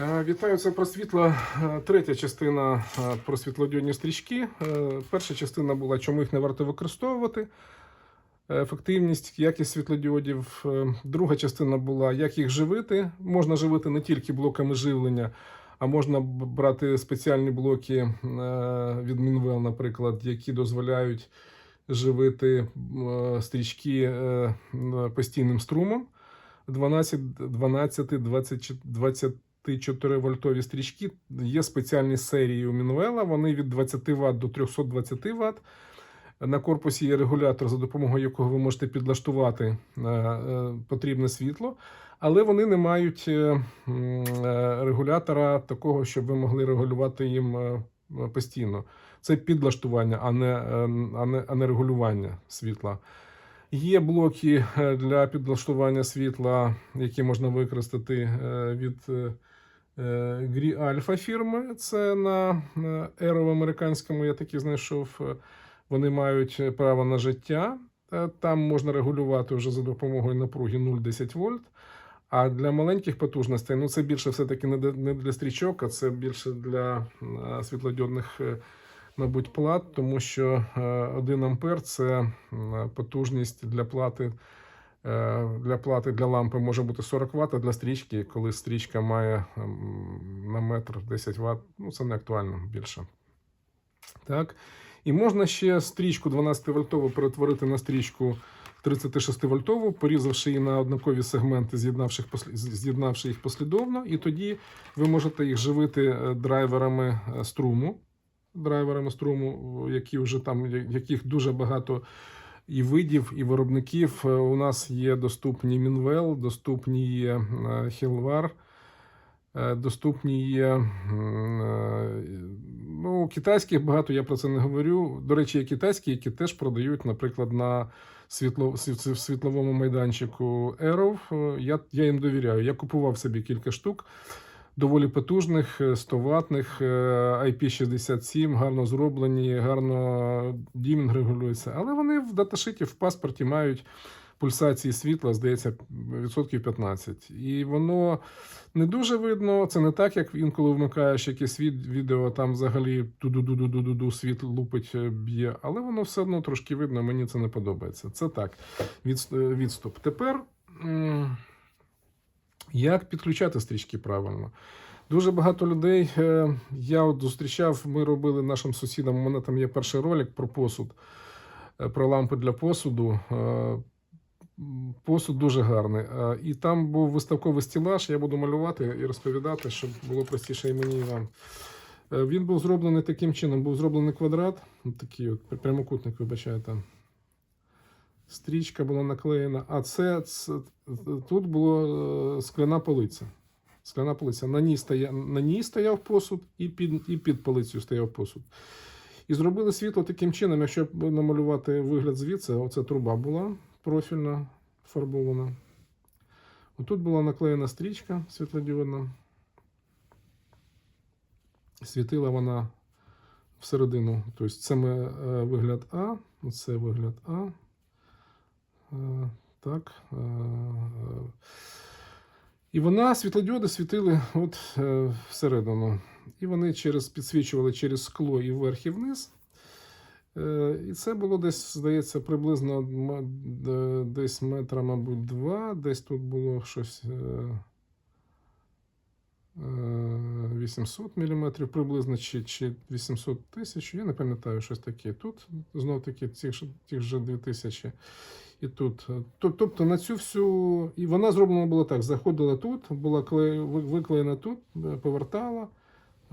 Е, Вітаю, це про світло. Е, Третя частина е, про світлодіодні стрічки. Перша частина була, чому їх не варто використовувати. Ефективність, якість світлодіодів. Друга частина була, як їх живити. Можна живити не тільки блоками живлення, а можна брати спеціальні блоки від Мінвел, наприклад, які дозволяють живити стрічки постійним струмом. 12, 12, 20, 24 вольтові стрічки. Є спеціальні серії у Мінвела. Вони від 20 Вт до 320 Вт. На корпусі є регулятор, за допомогою якого ви можете підлаштувати е, е, потрібне світло, але вони не мають е, регулятора такого, щоб ви могли регулювати їм постійно. Це підлаштування, а не, а не, а не регулювання світла. Є блоки для підлаштування світла, які можна використати від Грі Альфа фірми. Це на Aero американському я таки знайшов. Е, Вони мають право на життя. Е, Там можна регулювати вже за допомогою напруги 0,10 вольт. А для маленьких потужностей, ну це більше все-таки не для- стрічок, а це більше для е, світлодіодних е, мабуть, плат, тому що е, 1 ампер це потужність для плати. Е, Для плати для лампи може бути 40 Вт, а для стрічки, коли стрічка має на метр 10 Вт, ну це не актуально більше. Так. І можна ще стрічку 12 вольтову перетворити на стрічку 36 вольтову, порізавши її на однакові сегменти, з'єднавши їх послі- з'єднавши їх послідовно, і тоді ви можете їх живити е, драйверами е, струму драйверами струму, які вже там яких дуже багато і видів, і виробників. Е, У нас є доступні Мінвел, доступні є Хілвар, доступні є. е, Ну, китайських багато, я про це не говорю. До речі, є китайські, які теж продають, наприклад, на світло, світловому майданчику Aero. Е, Я, я їм довіряю. Я купував собі кілька штук доволі потужних, е, 100 ватних, IP67, гарно зроблені, гарно дімінг регулюється. Але вони в даташиті в паспорті мають пульсації світла, здається, відсотків 15. І воно не дуже видно. Це не так, як інколи вмикаєш якесь відео, там взагалі ду-ду-ду-ду-ду-ду світ лупить, е, б'є. Але воно все одно трошки видно, мені це не подобається. Це так, від, відступ. Тепер. Як підключати стрічки правильно? Дуже багато людей. е, Я от зустрічав, ми робили нашим сусідам. У мене там є перший ролик про посуд, е, про лампи для посуду. Е, Посуд дуже гарний. І там був виставковий стілаж. Я буду малювати і розповідати, щоб було простіше і мені і вам. Він був зроблений таким чином: був зроблений квадрат, такий от прямокутник, вибачайте. Стрічка була наклеєна, а це, це тут була е, скляна полиця. Скляна полиця. На ній, стоя, на ній стояв посуд, і під, і під полицею стояв посуд. І зробили світло таким чином, якщо намалювати вигляд звідси, оця труба була профільна, фарбована. Отут була наклеєна стрічка світлодіодна. Світила вона всередину. Тобто це ми, е, вигляд А, це вигляд А. Е, Так. е, е. І вона світлодіоди світили от всередину. І вони через, підсвічували через скло і вверх, і вниз. І це було десь, здається, приблизно десь метра, мабуть, два. Десь тут було щось е, е, 800 мм приблизно, чи, чи 800 тисяч. Я не пам'ятаю щось таке. Тут знов таки тих же 2000. І тут. Тобто на цю всю. І вона зроблена була так: заходила тут, була виклеєна тут, е, повертала,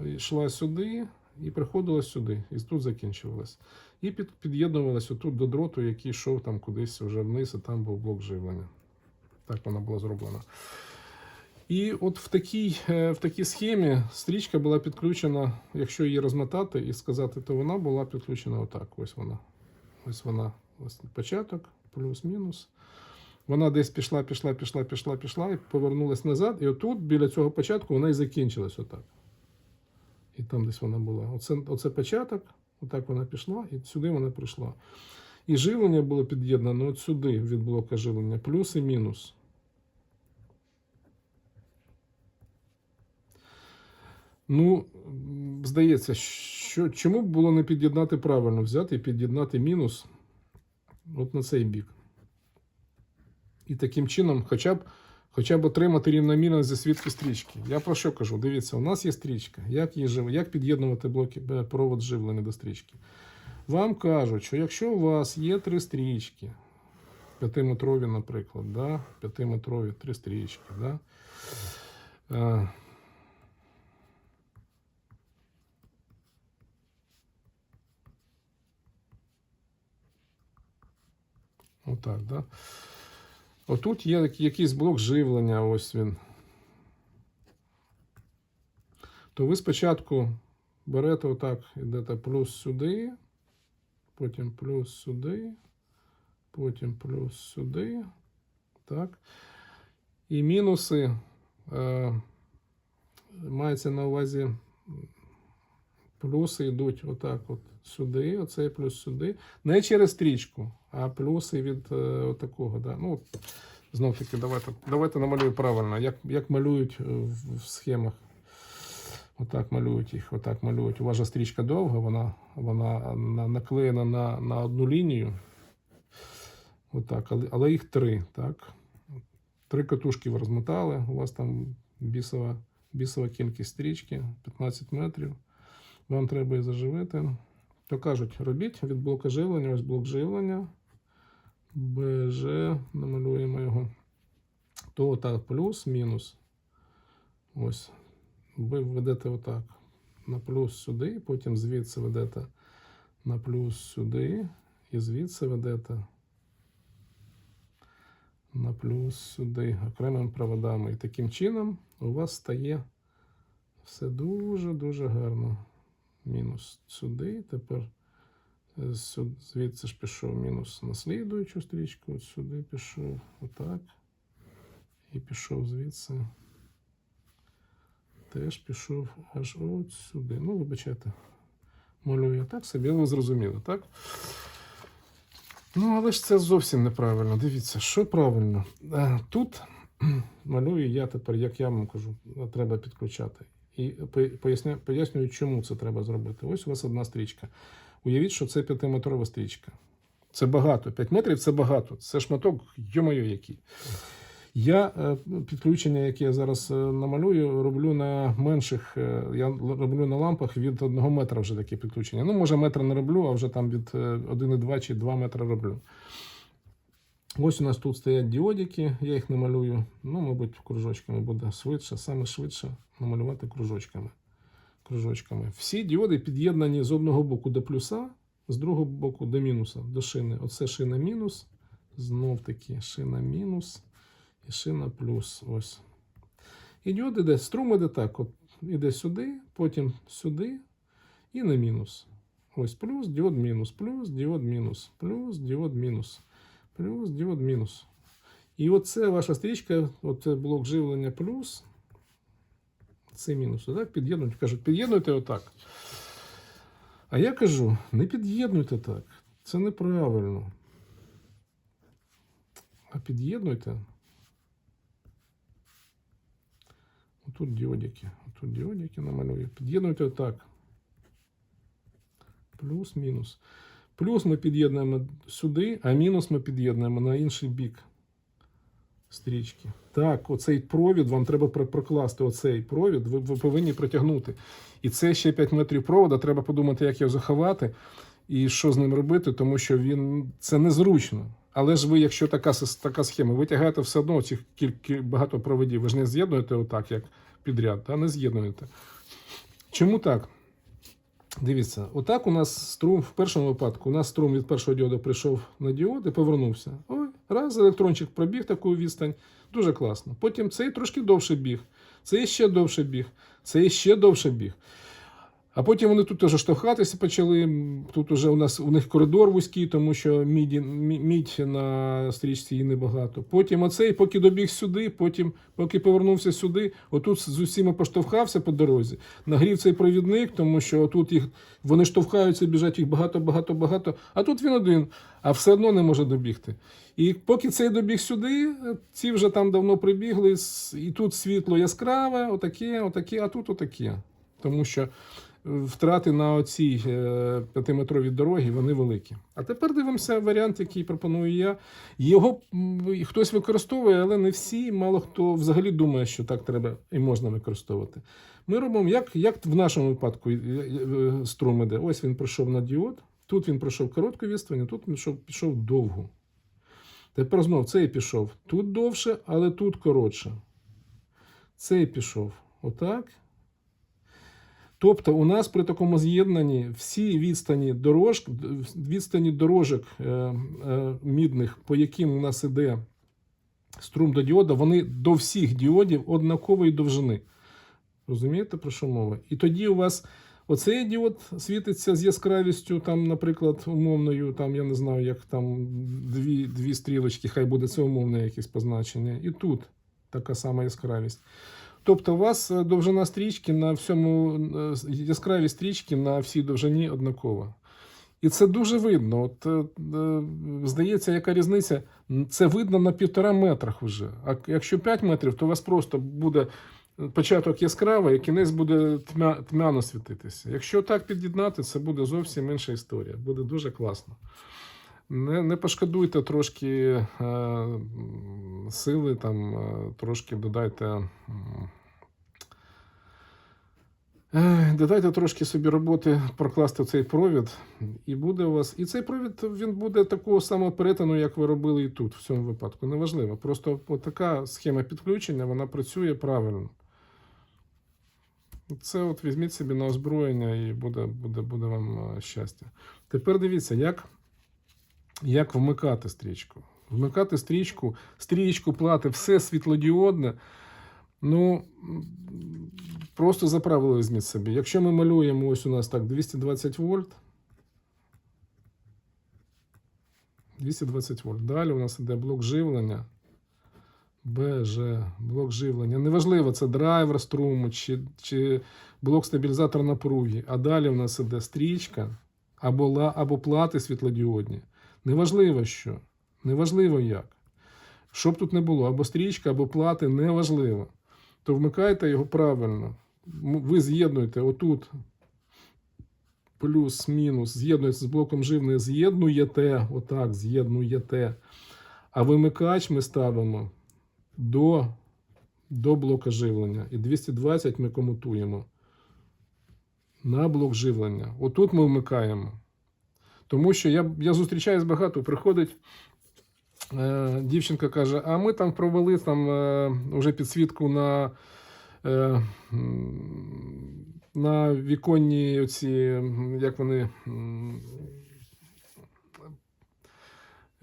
йшла сюди і приходила сюди. І тут закінчувалась. І під, під'єднувалась отут до дроту, який йшов там кудись вже вниз, і там був блок живлення. Так вона була зроблена. І от в такій, е, в такій схемі стрічка була підключена, якщо її розмотати і сказати, то вона була підключена отак. Ось вона. Ось вона. Ось початок, плюс-мінус. Вона десь пішла, пішла, пішла, пішла, пішла і повернулась назад. І отут, біля цього початку, вона і закінчилась отак. І там десь вона була. Оце, оце початок, отак вона пішла, і сюди вона прийшла. І живлення було під'єднано от сюди від блока живлення, плюс і мінус. Ну, здається, що, чому б було не під'єднати правильно, взяти і під'єднати мінус от на цей бік. І таким чином, хоча б, хоча б отримати рівномірно засвідки стрічки. Я про що кажу? Дивіться, у нас є стрічка. Як, її жив... як під'єднувати блоки е, провод живлення до стрічки? Вам кажуть, що якщо у вас є три стрічки, п'ятиметрові, наприклад, да? п'ятиметрові три стрічки, да? Отак, да? Отут є якийсь блок живлення, ось він. То ви спочатку берете отак, йдете плюс сюди, потім плюс сюди, потім плюс сюди. Так. І мінуси е, мається на увазі плюси йдуть отак от сюди, оцей плюс сюди. Не через стрічку, а плюси від е, отакого. Да. Ну, знов таки, давайте, давайте намалюю правильно, як, як малюють е, в, в схемах. Отак малюють їх, отак малюють. У вас же стрічка довга, вона, вона на- наклеєна на, на одну лінію. Отак, але, але їх три, так? Три катушки ви розмотали, у вас там бісова, бісова кількість стрічки, 15 метрів. Вам треба її заживити. То кажуть, робіть від блока живлення, ось блок живлення. БЖ, намалюємо його. То отак, плюс, мінус. Ось. Ви ведете отак. На плюс сюди, потім звідси ведете на плюс сюди, і звідси ведете на плюс сюди окремими проводами. І таким чином у вас стає все дуже-дуже гарно. Мінус сюди. Тепер е, звідси ж пішов мінус на слідуючу стрічку. От сюди пішов отак. І пішов звідси. Теж пішов аж от сюди. Ну, вибачайте. Малюю я так собі, ви зрозуміли, так? Ну, але ж це зовсім неправильно. Дивіться, що правильно. Е, Тут малюю я тепер, як я вам кажу, треба підключати. І по- поясня, пояснюю, чому це треба зробити. Ось у вас одна стрічка. Уявіть, що це п'ятиметрова стрічка. Це багато. 5 метрів це багато. Це шматок, йо-моє, який. Я е, підключення, яке я зараз е, намалюю, роблю на менших. е, Я роблю на лампах від 1 метра вже таке підключення. Ну, може, метра не роблю, а вже там від е, 1,2 чи 2 метри роблю. Ось у нас тут стоять діодики, я їх намалюю. Ну, мабуть, кружочками буде швидше, саме швидше намалювати кружочками. кружочками. Всі діоди під'єднані з одного боку до плюса, з другого боку до мінуса, до шини. Оце шина мінус, знов таки шина мінус і шина плюс. Ось. І діод іде, струм іде так. От іде сюди, потім сюди і на мінус. Ось плюс, діод мінус, плюс, діод мінус, плюс, діод мінус, плюс, діод мінус. І оце ваша стрічка, оце блок живлення плюс. Це мінус. Так, під'єднують. Кажуть, під'єднуйте отак. А я кажу, не під'єднуйте так. Це неправильно. А під'єднуйте. Отут діодики. Отут діодики намалюю. Під'єднуйте отак. Плюс, мінус. Плюс ми під'єднуємо сюди, а мінус ми під'єднуємо на інший бік стрічки. Так, оцей провід вам треба прокласти. Оцей провід ви, ви повинні протягнути. І це ще 5 метрів провода. Треба подумати, як його заховати і що з ним робити, тому що він це незручно. Але ж ви, якщо така, така схема, ви тягаєте все одно цих кілька багато проводів. Ви ж не з'єднуєте отак, як підряд, а не з'єднуєте. Чому так? Дивіться, отак у нас струм в першому випадку. У нас струм від першого діоду прийшов на діод і повернувся. Ой, раз електрончик пробіг таку відстань, дуже класно. Потім цей трошки довше біг, цей ще довше біг, цей ще довше біг. А потім вони тут теж штовхатися почали. Тут уже у нас у них коридор вузький, тому що міді, мідь на стрічці її небагато. Потім оцей, поки добіг сюди, потім, поки повернувся сюди, отут з усіма поштовхався по дорозі. Нагрів цей провідник, тому що отут їх вони штовхаються, біжать їх багато, багато, багато. А тут він один, а все одно не може добігти. І поки цей добіг сюди, ці вже там давно прибігли, і тут світло яскраве, отаке, отаке, а тут отаке. тому що втрати на оцій е, п'ятиметровій дорогі вони великі. А тепер дивимося варіант, який пропоную я. Його хтось використовує, але не всі. Мало хто взагалі думає, що так треба і можна використовувати. Ми робимо, як, як в нашому випадку е, е, струм іде. Ось він пройшов на діод, тут він пройшов коротку відстань, тут він пішов, пішов довгу. Тепер знов цей пішов тут довше, але тут коротше. Цей пішов отак. Тобто у нас при такому з'єднанні всі відстані дорож, відстані дорожок е, е, мідних, по яким у нас іде струм до діода, вони до всіх діодів однакової довжини. Розумієте, про що мова? І тоді у вас оцей діод світиться з яскравістю, там, наприклад, умовною, там, я не знаю, як там дві, дві стрілочки, хай буде це умовне якесь позначення. І тут така сама яскравість. Тобто у вас е, довжина стрічки на всьому е, яскравість стрічки на всій довжині однакова. І це дуже видно. От, е, здається, яка різниця? Це видно на півтора метрах вже. А якщо 5 метрів, то у вас просто буде початок яскравий, а кінець буде тьмя, тьмяно світитися. Якщо так під'єднати, це буде зовсім інша історія. Буде дуже класно. Не, не пошкодуйте трошки е, сили, там, е, трошки додайте. Е, Додайте трошки собі роботи прокласти цей провід, і буде у вас. І цей провід він буде такого самого перетину, як ви робили і тут, в цьому випадку. Неважливо. Просто така схема підключення вона працює правильно. Це от візьміть собі на озброєння і буде, буде, буде вам е, щастя. Тепер дивіться, як, як вмикати стрічку. Вмикати стрічку, стрічку плати, все світлодіодне. Ну, просто за правило візьміть собі. Якщо ми малюємо ось у нас так 220 вольт. 220 вольт. Далі у нас іде блок живлення. БЖ, блок живлення. Неважливо, це драйвер струму чи, чи блок стабілізатор напруги. А далі у нас іде стрічка або, або плати світлодіодні. Неважливо що. Неважливо як. Щоб тут не було, або стрічка, або плати, неважливо. То вмикайте його правильно. Ви з'єднуєте отут плюс, мінус, з'єднуєте з блоком живлення, з'єднуєте, отак, з'єднуєте. А вимикач ми ставимо до, до блока живлення. І 220 ми комутуємо на блок живлення. Отут ми вмикаємо. Тому що я, я зустрічаюсь багато, приходить. Е, дівчинка каже: а ми там провели там е, вже підсвітку на, на віконні оці, як вони.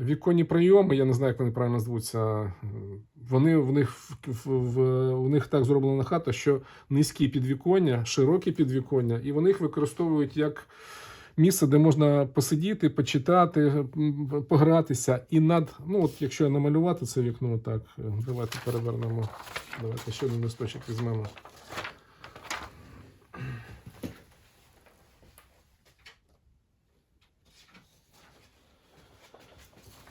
Віконні прийоми, я не знаю, як вони правильно звуться. Вони в них в, в у них так зроблена хата, що низькі підвіконня, широкі підвіконня, і вони їх використовують як місце, де можна посидіти, почитати, погратися. І над, ну от якщо намалювати це вікно, так, е, давайте перевернемо. Давайте ще один листочок візьмемо.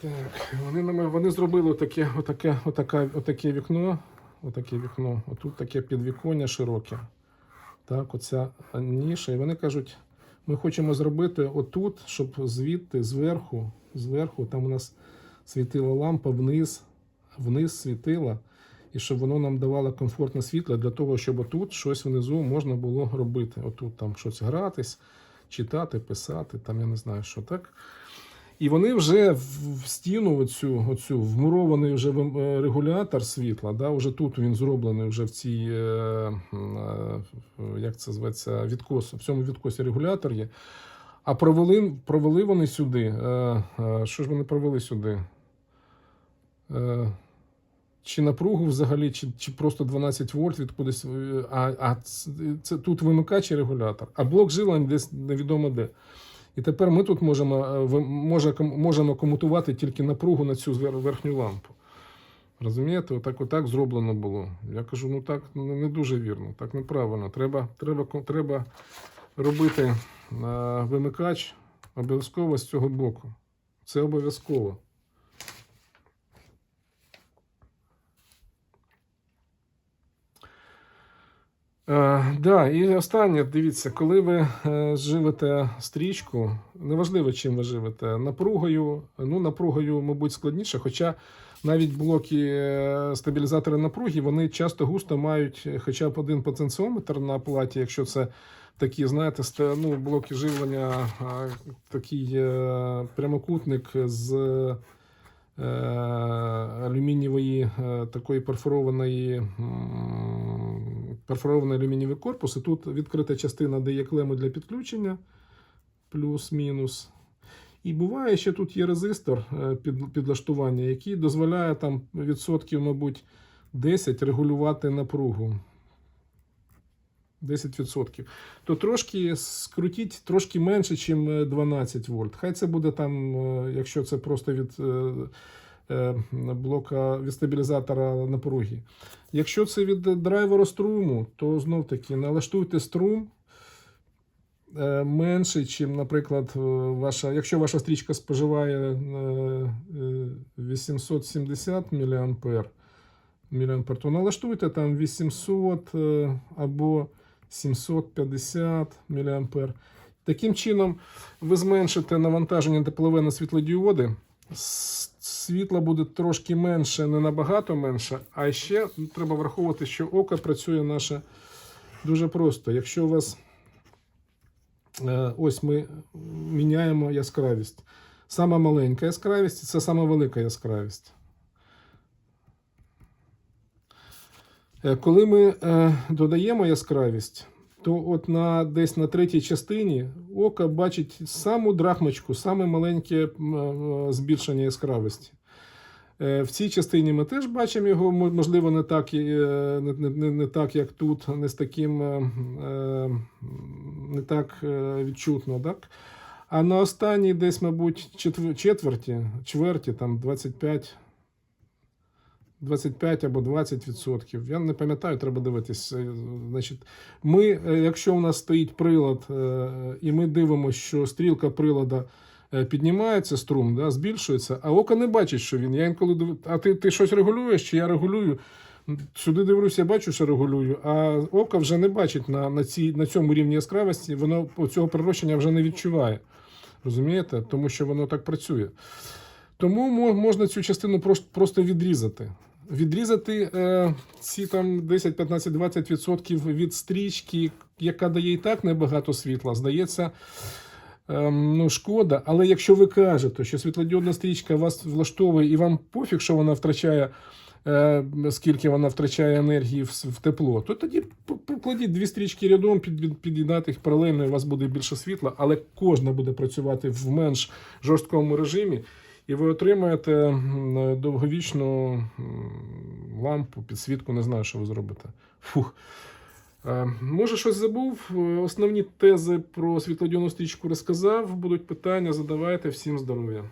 Так, вони, вони зробили таке, отаке, отаке, отаке вікно. Отаке вікно. Отут таке підвіконня широке. Так, оця ніша. І вони кажуть, ми хочемо зробити отут, щоб звідти, зверху, зверху, там у нас світила лампа вниз, вниз світила, і щоб воно нам давало комфортне світло для того, щоб отут щось внизу можна було робити. Отут там щось гратись, читати, писати, там я не знаю, що так. І вони вже в стіну, оцю, оцю вмурований вже е, регулятор світла. Да, вже тут він зроблений вже в цій, е, е, як це зветься, відкос, в цьому відкосі регулятор є. А провели, провели вони сюди. Що ж вони провели сюди? Чи напругу взагалі, чи, чи просто 12 вольт від кудись. А, а це, це тут вимикач і регулятор. А блок жилень десь невідомо де. І тепер ми тут можемо, е, може, можемо комутувати тільки напругу на цю верхню лампу. Розумієте, отак, отак зроблено було. Я кажу, ну так ну, не дуже вірно, так неправильно. Треба, треба, треба робити е, вимикач обов'язково з цього боку. Це обов'язково. Е, да, і останнє, дивіться, коли ви е, живете стрічку, неважливо, чим ви живете, напругою, ну, напругою, мабуть, складніше, хоча навіть блоки е, стабілізатори напруги, вони часто густо мають хоча б один потенціометр на платі, якщо це такі, знаєте, ну, блоки живлення, такий е, прямокутник з алюмінієвої е, такої перфорованої перфорований алюмінієвий корпус. І тут відкрита частина, де є клеми для підключення, плюс-мінус. І буває, що тут є резистор е, під, підлаштування, який дозволяє там відсотків, мабуть, 10 регулювати напругу. 10%. То трошки скрутіть трошки менше, ніж 12 вольт. Хай це буде там, е, якщо це просто від е, е, блока від стабілізатора напруги. Якщо це від драйвера струму, то знов таки налаштуйте струм е, менше, ніж, наприклад, е, ваша, якщо ваша стрічка споживає е, е, 870 мА, мА, то налаштуйте там 800 е, або 750 мА. Таким чином, ви зменшите навантаження теплове на світлодіоди. Світла буде трошки менше, не набагато менше. А ще треба враховувати, що око працює наше дуже просто. Якщо у вас е, ось ми міняємо яскравість. Сама маленька яскравість це сама велика яскравість. Коли ми е, додаємо яскравість, то от на десь на третій частині око бачить саму драхмочку, саме маленьке е, збільшення яскравості. Е, В цій частині ми теж бачимо його, можливо, не так, е, не, не, не, так як тут, не з таким е, е, не так е, відчутно. Так? А на останній десь, мабуть, четверті, чверті, там 25 25 або 20 відсотків. Я не пам'ятаю, треба дивитись. Е, Значить, ми, е, якщо у нас стоїть прилад, е, і ми дивимося, що стрілка приладу е, піднімається струм, да, збільшується, а око не бачить, що він. Я інколи див... А ти, ти щось регулюєш, чи я регулюю? Сюди дивлюся, я бачу, що регулюю, а око вже не бачить на, на, цій, на цьому рівні яскравості, воно цього прирощення вже не відчуває. Розумієте? Тому що воно так працює. Тому можна цю частину просто відрізати. Відрізати е, ці там 10, 15, 20 відсотків від стрічки, яка дає і так небагато світла, здається, ем, ну, шкода. Але якщо ви кажете, що світлодіодна стрічка вас влаштовує і вам пофіг, що вона втрачає, е, скільки вона втрачає енергії в, в тепло, то тоді покладіть дві стрічки рядом, під, під'єднати їх паралельно, і у вас буде більше світла, але кожна буде працювати в менш жорсткому режимі. І ви отримаєте довговічну лампу, підсвітку, не знаю, що ви зробите. Фух. Е, Може, щось забув. Е, Основні тези про світлодіону стрічку розказав. Будуть питання, задавайте. Всім здоров'я.